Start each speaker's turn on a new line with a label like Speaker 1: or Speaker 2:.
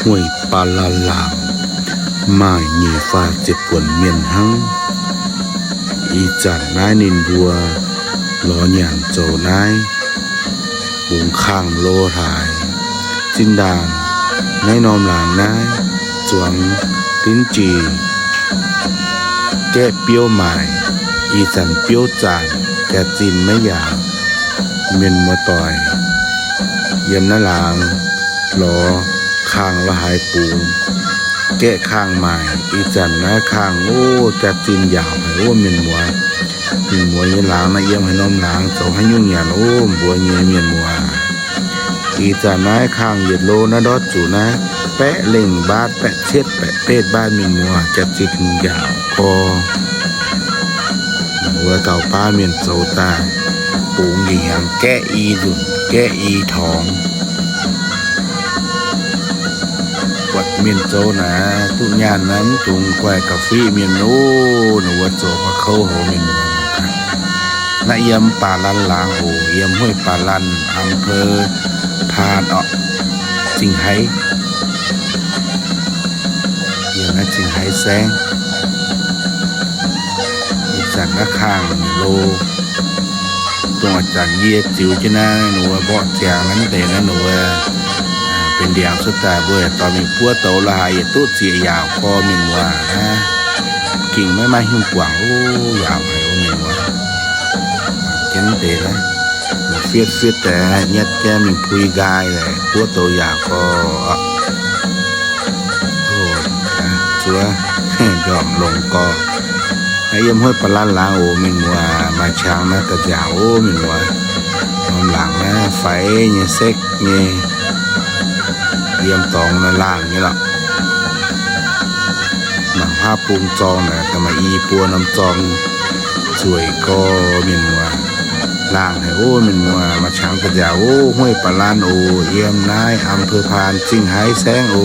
Speaker 1: ห้วยปาลาลามไม้หนีฟ้าเจ็บปวนเมียนหัง อีจันนายนินบัวล้อหยางโจนายบุงข้างโลหาย จินดานนายนอมหลางนายจวงลิ้นจีแก้เปี้ยวหมายอีจันเปี้ยวจานแกจินไม่อยากเมียนมัวต่อย เยี่ยมนาหลางหลอ ข้างละหายปูนแกะข้างใหม่อีจันนะข้างโอ้จะจินยาวให้โอ้เมียนมัวเมียนมัวเยี่หลางนะเยี่ยมให้น้อมหลางเจ้าให้ยุ่งหยานโอ้บัวเยี่ยเมียนมัวอีจันนะข้างเหยียดโลนะดอดจูนะ แปะเล่งบาดแปะเช็ดแปะเพศบ้านเมียนมัวจะจินยาวคอหัวเก่าป้าเมียนโซตาปูงอีหยังแกะอีดุนแกะอีทอง มียนโจนะทุกงานนั้นตุงแควกาแฟเมียนโอ้หนว่าโจพะเข้าโหเมียนโอ้นะเยี่ยมป่าลันลางโอเยี่ยมห้วยป่าลันอำเภอพานอ่อจิงไห้เยี่ยมนะจิงไห้แซงอีจันนะข้างโลตรงอาจารย์เยี่ยจิ๋วจ้นะหนูว่าเบาะแจงนั้นแต่นะหนูว่า เป็นเดียงสุดแต่เบื่อตอนมีพัวโตละหายตู้เสียยาวคอมินว่านะกิ่งไม่มาหิ้วกว่างโอ้ยาวไปโอ้มินว่าเห็นเตะนะเฟียดเฟียดแต่ยัดแกมินพุยกายเลยพัวโตยาวก็โอ้นะชัวยอมลงก็ไอ้ยมห้อยปลาล้านล้างโอ้มินว่ามาช้างนะกระจาโอ้มินว่าน้ำหลังนะไฟเนี่ยเซ็กเนี่ย เยี่ยมตองในล่างนี่หรอหนังผ้าปูงจองนะก็มาอีปัวน้ำจองสวยก็มินว่าล่างให้โอ้มินว่ามาช้างกระยาโอ้ห้วยปลาลานโอเยี่ยมนายอำเภอพานจิงหายแสงโอ